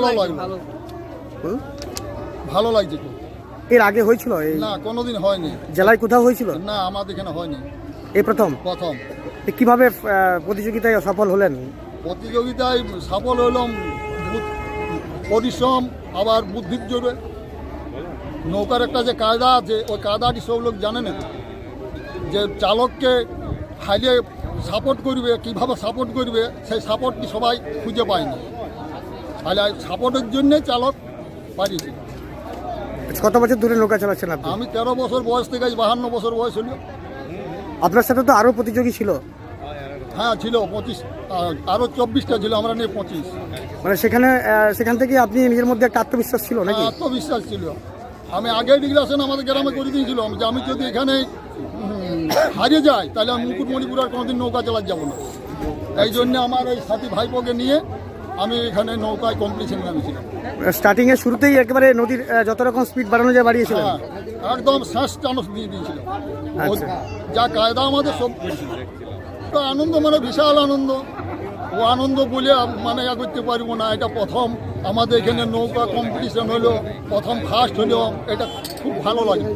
ভালো লাগল। ভালো। লাগছে খুব। এর আগে হয়েছিল? এই না কোনোদিন হয়নি। জেলায় কোথাও হয়েছিল? না আমাদের এখানে হয়নি। এই প্রথম? প্রথম। এ কীভাবে আহ, প্রতিযোগিতায় সফল হলেন? প্রতিযোগিতায় সফল হলাম বুদ- পরিশ্রম আবার বুদ্ধির জোরে। নৌকার একটা যে কায়দা আছে ওই কায়দাটি সব লোক জানে না। যে চালককে হাইলে সাপোর্ট করবে কীভাবে সাপোর্ট করবে সেই সাপোর্টটি সবাই খুঁজে পায়নি তাহলে সাপোর্টের জন্যে চালক পারিয়েছে কত বছর ধরে নৌকা চালাচ্ছেন আপনি? আমি তেরো বছর বয়স থেকে বাহান্ন বছর বয়স হলো। আপনার সাথে তো আরও প্রতিযোগী ছিল। হ্যাঁ ছিল পঁচিশ আরও চব্বিশটা ছিল আমরা নিয়ে পঁচিশ। মানে সেখানে সেখান থেকে আপনি নিজের মধ্যে একটা আত্মবিশ্বাস ছিল নাকি? আত্মবিশ্বাস ছিল। আমি আগে ডিগ্রাসন আমাদের গ্রামে করে দিয়েছিলাম যে আমি যদি এখানে হারিয়ে যাই তাহলে আমি মুকুটমণিপুর আর কোনোদিন নৌকা চালাতে যাব না। এই জন্য আমার এই সাথী ভাইপোকে নিয়ে আমি এখানে নৌকায় কম্পিটিশন নামিয়েছিলাম। স্টার্টিং এর শুরুতেই একেবারে নদীর যত রকম স্পিড বাড়ানো যায় বাড়িয়েছিলেন? হ্যাঁ একদম শ্বাস টানস দিয়ে দিয়েছিল। আচ্ছা। যা কায়দা আমাদের সব তো আনন্দ মানে বিশাল আনন্দ। ও আনন্দ বলে মানে ইয়া করতে পারব না। এটা প্রথম আমাদের এখানে নৌকা কম্পিটিশন হলো প্রথম ফার্স্ট হলো এটা খুব ভালো লাগে।